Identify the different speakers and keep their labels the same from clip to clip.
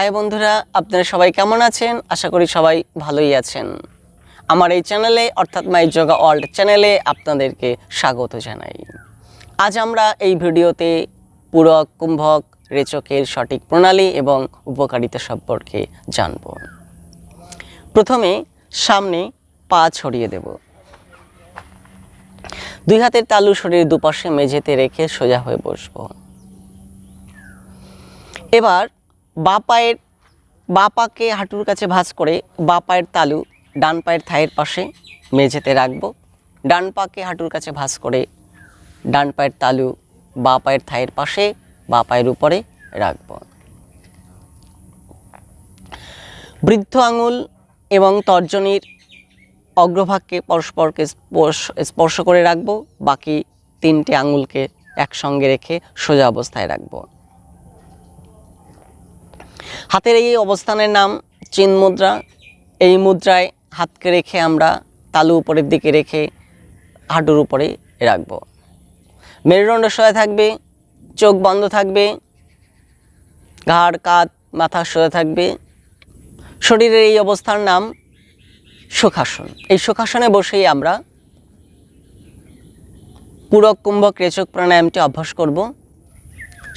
Speaker 1: High বন্ধুরা, আপনারা সবাই কেমন আছেন? আশা করি সবাই ভালোই আছেন। আমার এই চ্যানেলে, অর্থাৎ মাই যোগা ওয়ার্ল্ড চ্যানেলে আপনাদেরকে স্বাগত জানাই। আজ আমরা এই ভিডিওতে পূরক, কুম্ভক, রেচকের সঠিক প্রণালী এবং উপকারিতা সম্পর্কে জানব। প্রথমে সামনে পা ছড়িয়ে দেব। দুই হাতের তালু শরীর দুপাশে মেঝেতে রেখে সোজা হয়ে বসবো। এবার বা পায়ের বা পাকে হাঁটুর কাছে ভাঁজ করে বা পায়ের তালু ডান পায়ের থায়ের পাশে মেঝেতে রাখব। ডান পাকে হাঁটুর কাছে ভাঁজ করে ডান পায়ের তালু বা পায়ের থায়ের পাশে বা পায়ের উপরে রাখব। বৃদ্ধ আঙুল এবং তর্জনীর অগ্রভাগকে পরস্পরকে স্পর্শ- স্পর্শ করে রাখব। বাকি তিনটে আঙুলকে একসঙ্গে রেখে সোজা অবস্থায় রাখব। হাতের এই অবস্থানের নাম চিন মুদ্রা। এই মুদ্রায় হাতকে রেখে আমরা তালু উপরের দিকে রেখে হাঁটুর উপরে রাখব। মেরুদণ্ড সোজা থাকবে, চোখ বন্ধ থাকবে, ঘাড় কাঁধ মাথা সোজা থাকবে। শরীরের এই অবস্থার নাম সুখাসন এই সুখাসনে বসেই আমরা পুরক, কুম্ভক, রেচক, প্রাণায়ামটি অভ্যাস করব।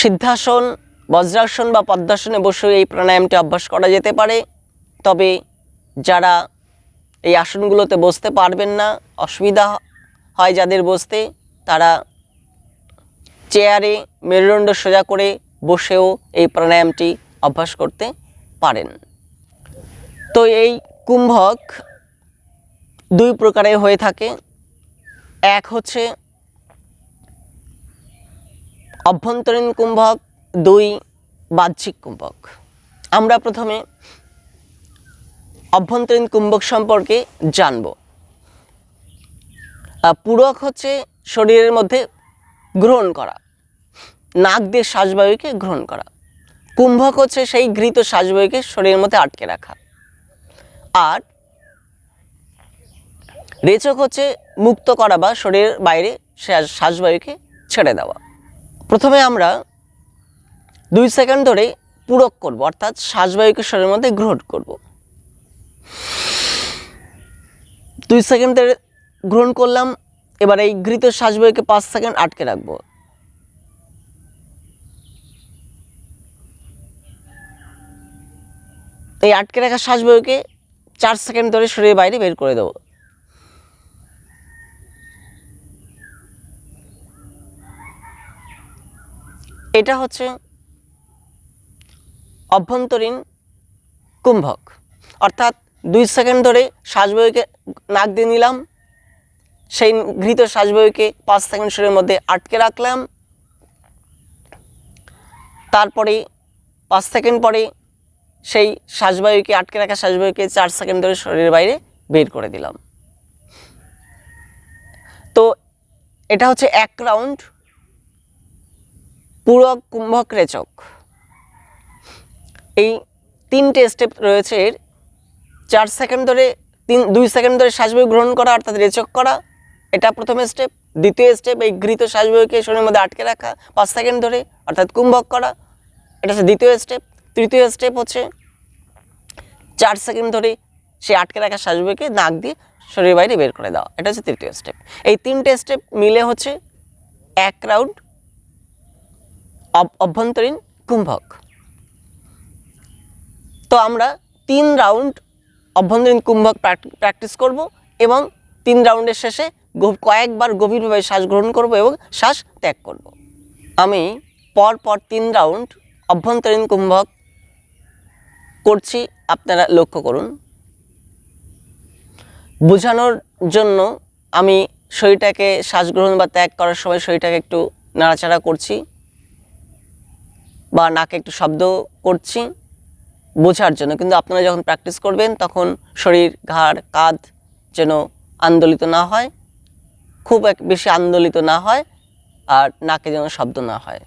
Speaker 1: সিদ্ধাসন বজ্রাসন বা পদ্মাসনে বসে এই প্রাণায়ামটি অভ্যাস করা যেতে পারে। তবে যারা এই আসনগুলোতে বসতে পারবেন না, অসুবিধা হয় যাদের বসতে, তারা চেয়ারে মেরুদণ্ড সোজা করে বসেও এই প্রাণায়ামটি অভ্যাস করতে পারেন। তো এই কুম্ভক দুই প্রকারে হয়ে থাকে। এক হচ্ছে অভ্যন্তরীণ কুম্ভক দুই বাহ্যিক কুম্ভক। আমরা প্রথমে অভ্যন্তরীণ কুম্ভক সম্পর্কে জানব। পূরক হচ্ছে শরীরের মধ্যে গ্রহণ করা, নাক দিয়ে শ্বাসবায়ুকে গ্রহণ করা। কুম্ভক হচ্ছে সেই ঘৃত শ্বাসবায়ুকে শরীরের মধ্যে আটকে রাখা। আর রেচক হচ্ছে মুক্ত করা বা শরীরের বাইরে শ্বাস- শ্বাসবায়ুকে ছেড়ে দেওয়া। প্রথমে আমরা দুই সেকেন্ড ধরে পূরক করব, অর্থাৎ শ্বাসবায়ুকে শরীরের মধ্যে গ্রহণ করব। দুই সেকেন্ড ধরে গ্রহণ করলাম, এবার এই ঘৃত শ্বাসবায়ুকে পাঁচ সেকেন্ড আটকে রাখব। এই আটকে রাখা শ্বাসবায়ুকে চার সেকেন্ড ধরে শরীরের বাইরে বের করে দেবো। এটা হচ্ছে অভ্যন্তরীণ কুম্ভক। অর্থাৎ দুই সেকেন্ড ধরে শ্বাসবায়ুকে নাক দিয়ে নিলাম। সেই ঘৃত শ্বাসবায়ুকে পাঁচ সেকেন্ড শরীরের মধ্যে আটকে রাখলাম। তারপরে পাঁচ সেকেন্ড পরে সেই শ্বাসবায়ুকে আটকে রাখা শ্বাসবায়ুকে চার সেকেন্ড ধরে শরীরের বাইরে বের করে দিলাম। তো এটা হচ্ছে এক রাউন্ড পূরক কুম্ভক রেচক। এই তিনটে স্টেপ রয়েছে এর। চার সেকেন্ড ধরে তিন, দুই সেকেন্ড ধরে শ্বাসবায়ু গ্রহণ করা, অর্থাৎ রেচক করা। এটা প্রথম স্টেপ দ্বিতীয় স্টেপ এই ঘৃত শ্বাসবায়ুকে শরীরের মধ্যে আটকে রাখা, পাঁচ সেকেন্ড ধরে, অর্থাৎ কুম্ভক করা। এটা হচ্ছে দ্বিতীয় স্টেপ তৃতীয় স্টেপ হচ্ছে চার সেকেন্ড ধরে সে আটকে রাখা শ্বাসবায়ুকে নাক দিয়ে শরীরের বাইরে বের করে দেওয়া। এটা হচ্ছে তৃতীয় স্টেপ এই তিনটে স্টেপ মিলে হচ্ছে এক রাউন্ড অভ্যন্তরীণ কুম্ভক। তো আমরা তিন রাউন্ড অভ্যন্তরীণ কুম্ভক প্র্যাকটিস করব এবং তিন রাউন্ডের শেষে কয়েকবার গভীরভাবে শ্বাস গ্রহণ করব এবং শ্বাস ত্যাগ করব। আমি পর পর তিন রাউন্ড অভ্যন্তরীণ কুম্ভক করছি, আপনারা লক্ষ্য করুন। বোঝানোর জন্য আমি শরীরটাকে শ্বাস গ্রহণ বা ত্যাগ করার সময় শরীরটাকে একটু নাড়াচাড়া করছি বা নাকে একটু শব্দ করছি। বোঝার জন্য। কিন্তু আপনারা যখন প্র্যাকটিস করবেন, তখন শরীর, ঘাড়, কাঁধ যেন আন্দোলিত না হয়, খুব এক বেশি আন্দোলিত না হয়, আর নাকে যেন শব্দ না হয়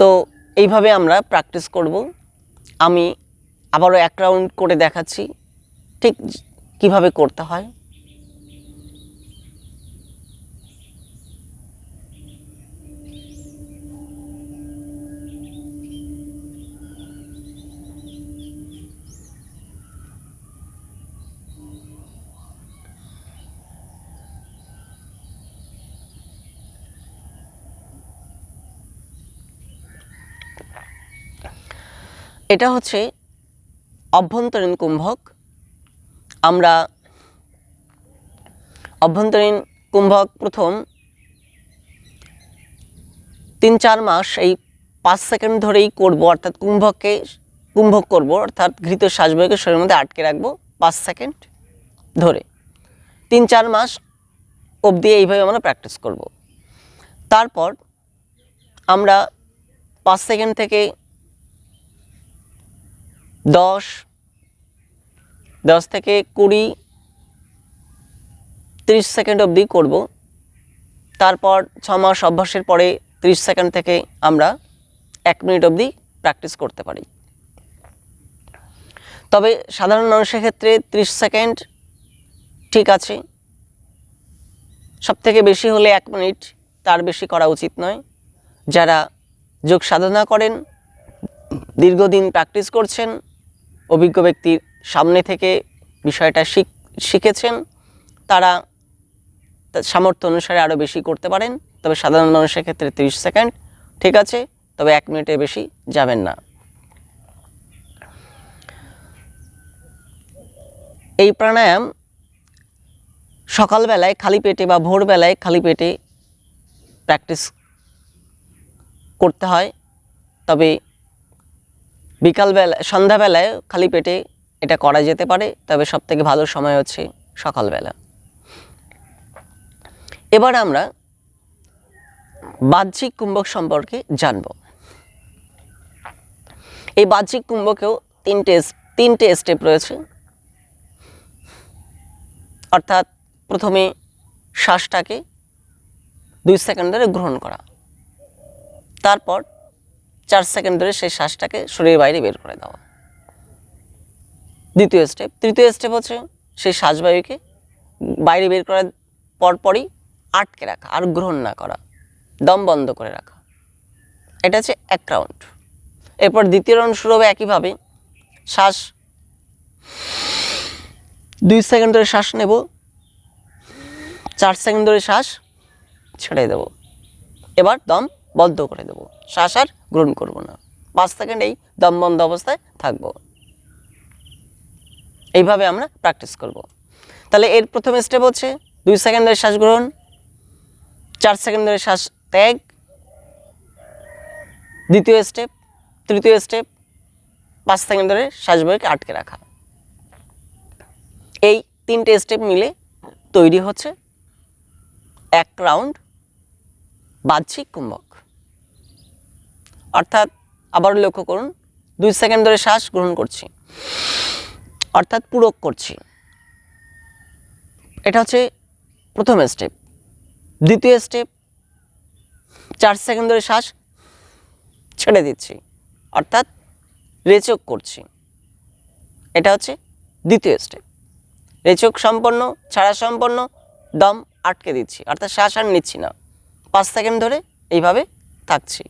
Speaker 1: তো এইভাবে আমরা প্র্যাকটিস করব। আমি আবারও এক রাউন্ড করে দেখাচ্ছি ঠিক কীভাবে করতে হয়। এটা হচ্ছে অভ্যন্তরীণ কুম্ভক। আমরা অভ্যন্তরীণ কুম্ভক প্রথম তিন চার মাস এই পাঁচ সেকেন্ড ধরেই করব, অর্থাৎ কুম্ভককে কুম্ভক করব, অর্থাৎ ঘৃত শ্বাসবয়কে শরীরের মধ্যে আটকে রাখব পাঁচ সেকেন্ড ধরে। তিন চার মাস অবধি এইভাবে আমরা প্র্যাকটিস করব। তারপর আমরা পাঁচ সেকেন্ড থেকে দশ দশ থেকে কুড়ি, তিরিশ সেকেন্ড অবধি করব। তারপর ছ মাস অভ্যাসের পরে তিরিশ সেকেন্ড থেকে আমরা এক মিনিট অবধি প্র্যাকটিস করতে পারি। তবে সাধারণ মানুষের ক্ষেত্রে ত্রিশ সেকেন্ড ঠিক আছে। সব থেকে বেশি হলে এক মিনিট, তার বেশি করা উচিত নয়। যারা যোগ সাধনা করেন, দীর্ঘদিন প্র্যাকটিস করছেন অভিজ্ঞ ব্যক্তির সামনে থেকে বিষয়টা শিখ, শিখেছেন, তারা সামর্থ্য অনুসারে আরও বেশি করতে পারেন। তবে সাধারণ মানুষের ক্ষেত্রে তিরিশ সেকেন্ড ঠিক আছে, তবে এক মিনিটের বেশি যাবেন না। এই প্রাণায়াম সকালবেলায় খালি পেটে বা ভোরবেলায় খালি পেটে প্র্যাকটিস করতে হয়। তবে বিকালবেলা, সন্ধ্যাবেলায় খালি পেটে এটা করা যেতে পারে, তবে সব থেকে ভালো সময় হচ্ছে সকালবেলা। এবার আমরা বাহ্যিক কুম্ভক সম্পর্কে জানব। এই বাহ্যিক কুম্ভকেও তিনটে তিনটে স্টেপ রয়েছে। অর্থাৎ প্রথমে শ্বাসটাকে দুই সেকেন্ড ধরে গ্রহণ করা। তারপর চার সেকেন্ড ধরে সেই শ্বাসটাকে শরীরের বাইরে বের করে দেওয়া। দ্বিতীয় স্টেপ তৃতীয় স্টেপ হচ্ছে সেই শ্বাসবায়ুকে বাইরে বের করার পরপরই আটকে রাখা আর গ্রহণ না করা, দম বন্ধ করে রাখা। এটা হচ্ছে এক রাউন্ড এরপর দ্বিতীয় রাউন্ড শুরু হবে একইভাবে। শ্বাস, দুই সেকেন্ড ধরে শ্বাস নেব। চার সেকেন্ড ধরে শ্বাস ছেড়ে দেব। এবার দম বন্ধ করে দেব। শ্বাস আর গ্রহণ করব না। পাঁচ সেকেন্ড এই দম বন্ধ অবস্থায় থাকব। এইভাবে আমরা প্র্যাকটিস করব। তাহলে এর প্রথম স্টেপ হচ্ছে দুই সেকেন্ড ধরে শ্বাস গ্রহণ, চার সেকেন্ড ধরে শ্বাস ত্যাগ। দ্বিতীয় স্টেপ তৃতীয় স্টেপ পাঁচ সেকেন্ড ধরে শ্বাস বইকে আটকে রাখা। এই তিনটে স্টেপ মিলে তৈরি হচ্ছে এক রাউন্ড বাহ্যিক কুম্ভক অর্থাৎ আবারও লক্ষ্য করুন, দুই সেকেন্ড ধরে শ্বাস গ্রহণ করছি। অর্থাৎ পূরক করছি। এটা হচ্ছে প্রথম স্টেপ দ্বিতীয় স্টেপ চার সেকেন্ড ধরে শ্বাস ছেড়ে দিচ্ছি। অর্থাৎ রেচক করছি। এটা হচ্ছে দ্বিতীয় স্টেপ রেচক সম্পন্ন, ছাড়া সম্পন্ন, দম আটকে দিচ্ছি। অর্থাৎ শ্বাস আর নিচ্ছি না। পাঁচ সেকেন্ড ধরে এইভাবে থাকছি।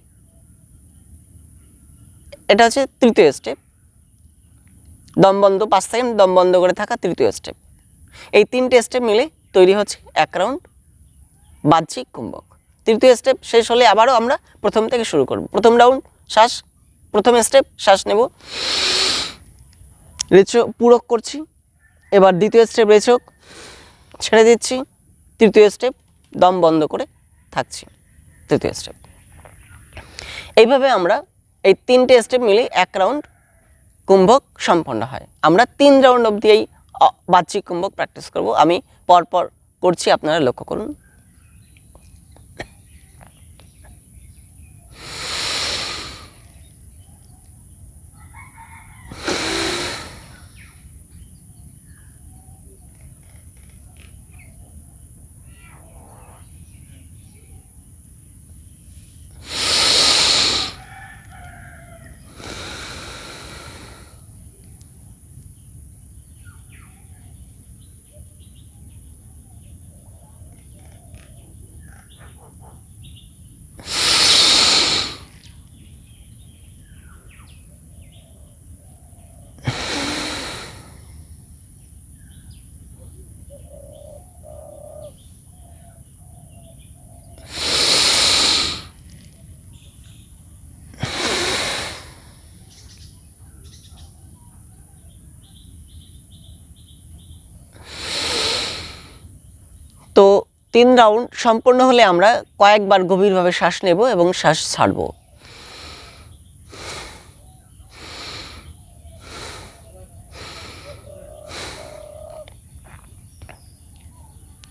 Speaker 1: এটা হচ্ছে তৃতীয় স্টেপ দম বন্ধ, পাঁচ সেকেন্ড দম বন্ধ করে থাকা তৃতীয় স্টেপ এই তিনটে স্টেপ মিলে তৈরি হচ্ছে এক রাউন্ড বাহ্যিক কুম্ভক। তৃতীয় স্টেপ শেষ হলে আবারও আমরা প্রথম থেকে শুরু করব। প্রথম রাউন্ড শ্বাস। প্রথম স্টেপ শ্বাস নেব। রেচক পূরক করছি। এবার দ্বিতীয় স্টেপ রেচক ছেড়ে দিচ্ছি। তৃতীয় স্টেপ দম বন্ধ করে থাকছি। তৃতীয় স্টেপ এইভাবে আমরা এই তিনটে স্টেপ মিলে এক রাউন্ড কুম্ভক সম্পন্ন হয়। আমরা তিন রাউন্ড অবধি এই বাহ্যিক কুম্ভক প্র্যাকটিস করব। আমি পরপর করছি, আপনারা লক্ষ্য করুন। তিন রাউন্ড সম্পূর্ণ হলে আমরা কয়েকবার গভীরভাবে শ্বাস নেব এবং শ্বাস ছাড়ব।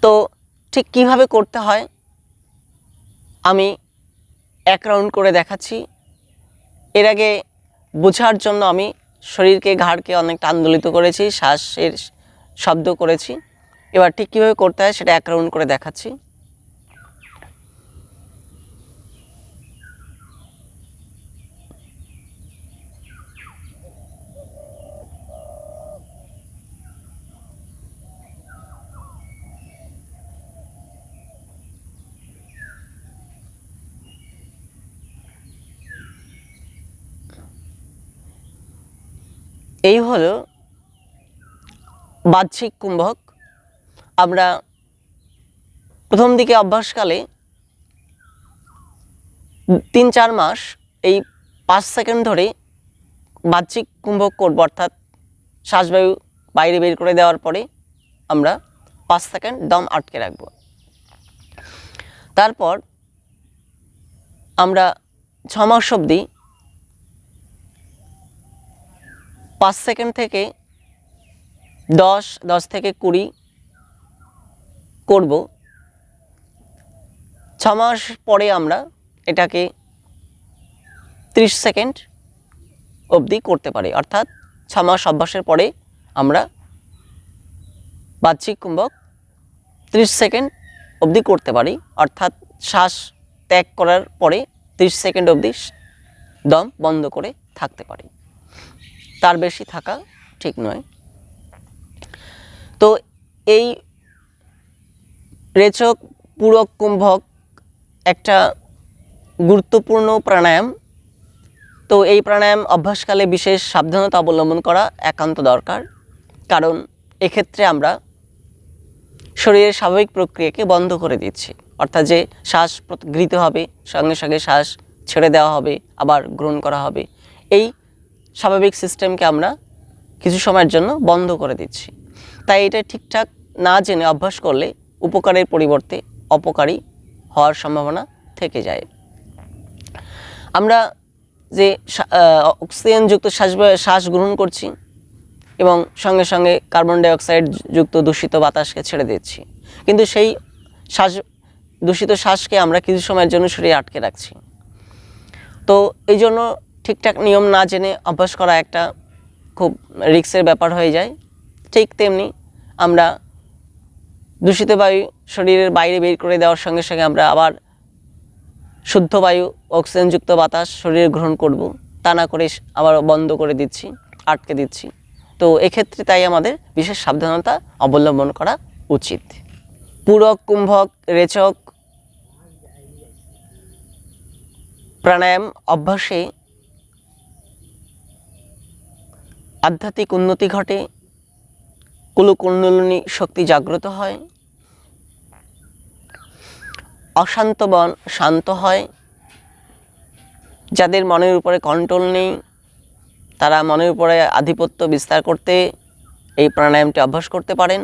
Speaker 1: তো ঠিক কীভাবে করতে হয়? আমি এক রাউন্ড করে দেখাচ্ছি। এর আগে বোঝার জন্য আমি শরীরকে, ঘাড়কে অনেকটা আন্দোলিত করেছি, শ্বাসের শব্দ করেছি। এবার ঠিক কীভাবে করতে হয় সেটা এক রাউন্ড করে দেখাচ্ছি। এই হলো বাহ্যিক কুম্ভক। আমরা প্রথম দিকে অভ্যাসকালে তিন, চার মাস এই পাঁচ সেকেন্ড ধরে বাহ্যিক কুম্ভক করব, অর্থাৎ শ্বাসবায়ু বাইরে বের করে দেওয়ার পরে আমরা পাঁচ সেকেন্ড দম আটকে রাখব। তারপর আমরা ছ মাস অবধি পাঁচ সেকেন্ড থেকে দশ দশ থেকে কুড়ি করব। ছ মাস পরে আমরা এটাকে ত্রিশ সেকেন্ড অবধি করতে পারি। অর্থাৎ ছ মাস অভ্যাসের পরে আমরা বাহ্যিক কুম্ভক ত্রিশ সেকেন্ড অবধি করতে পারি। অর্থাৎ শ্বাস ত্যাগ করার পরে ত্রিশ সেকেন্ড অবধি দম বন্ধ করে থাকতে পারি। তার বেশি থাকা ঠিক নয়। তো এই রেচক পূরক কুম্ভক একটা গুরুত্বপূর্ণ প্রাণায়াম। তো এই প্রাণায়াম অভ্যাসকালে বিশেষ সাবধানতা অবলম্বন করা একান্ত দরকার। কারণ এক্ষেত্রে আমরা শরীরের স্বাভাবিক প্রক্রিয়াকে বন্ধ করে দিচ্ছি। অর্থাৎ যে শ্বাস গৃহীত হবে, সঙ্গে সঙ্গে শ্বাস ছেড়ে দেওয়া হবে, আবার গ্রহণ করা হবে। এই স্বাভাবিক সিস্টেমকে আমরা কিছু সময়ের জন্য বন্ধ করে দিচ্ছি। তাই এটা ঠিকঠাক না জেনে অভ্যাস করলে উপকারের পরিবর্তে অপকারী হওয়ার সম্ভাবনা থেকে যায়। আমরা যে অক্সিজেনযুক্ত শ্বাস শ্বাস গ্রহণ করছি এবং সঙ্গে সঙ্গে কার্বন ডাইঅক্সাইড যুক্ত দূষিত বাতাসকে ছেড়ে দিচ্ছি, কিন্তু সেই শ্বাস দূষিত শ্বাসকে আমরা কিছু সময়ের জন্য শরীরে আটকে রাখছি। তো এই জন্য ঠিকঠাক নিয়ম না জেনে অভ্যাস করা একটা খুব রিক্সের ব্যাপার হয়ে যায়। ঠিক তেমনি আমরা দূষিত বায়ু শরীরের বাইরে বের করে দেওয়ার সঙ্গে সঙ্গে আমরা আবার শুদ্ধ বায়ু, অক্সিজেনযুক্ত বাতাস শরীরে গ্রহণ করব। তা না করে আবার বন্ধ করে দিচ্ছি, আটকে দিচ্ছি। তো এক্ষেত্রে তাই আমাদের বিশেষ সাবধানতা অবলম্বন করা উচিত। পূরক, কুম্ভক, রেচক, প্রাণায়াম অভ্যাসে আধ্যাত্মিক উন্নতি ঘটে। কুলকুণ্ডলিনী শক্তি জাগ্রত হয়। অশান্ত মন শান্ত হয়। যাদের মনের উপরে কন্ট্রোল নেই, তারা মনের উপরে আধিপত্য বিস্তার করতে এই প্রাণায়ামটি অভ্যাস করতে পারেন।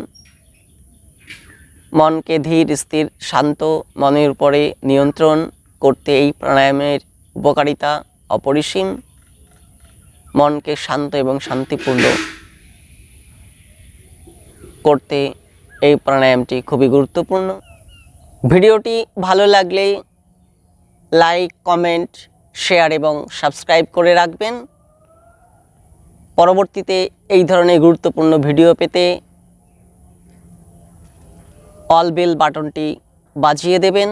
Speaker 1: মনকে ধীর, স্থির, শান্ত, মনের উপরে নিয়ন্ত্রণ করতে এই প্রাণায়ামের উপকারিতা অপরিসীম। মনকে শান্ত এবং শান্তিপূর্ণ করতে এই প্রাণায়ামটি খুবই গুরুত্বপূর্ণ। ভিডিওটি ভালো লাগলে লাইক, কমেন্ট, শেয়ার এবং সাবস্ক্রাইব করে রাখবেন। পরবর্তীতে এই ধরনের গুরুত্বপূর্ণ ভিডিও পেতে অল বেল বাটনটি বাজিয়ে দেবেন,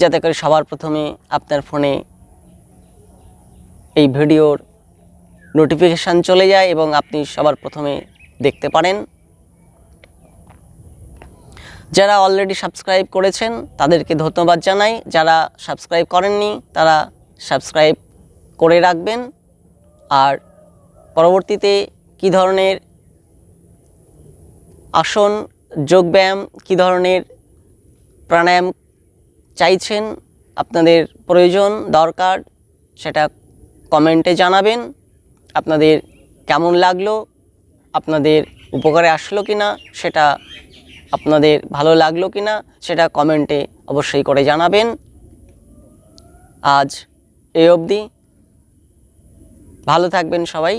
Speaker 1: যাতে করে সবার প্রথমে আপনার ফোনে এই ভিডিওর নোটিফিকেশান চলে যায় এবং আপনি সবার প্রথমে দেখতে পারেন। যারা অলরেডি সাবস্ক্রাইব করেছেন, তাদেরকে ধন্যবাদ জানাই। যারা সাবস্ক্রাইব করেননি, তারা সাবস্ক্রাইব করে রাখবেন। আর পরবর্তীতে কি ধরনের আসন, যোগব্যায়াম, কি ধরনের প্রাণায়াম চাইছেন, আপনাদের প্রয়োজন, দরকার, সেটা কমেন্টে জানাবেন। আপনাদের কেমন লাগল, আপনাদের উপকারে আসলো কি না সেটা আপনাদের ভালো লাগল কি না সেটা কমেন্টে অবশ্যই করে জানাবেন। আজ এই অবধি। ভালো থাকবেন সবাই।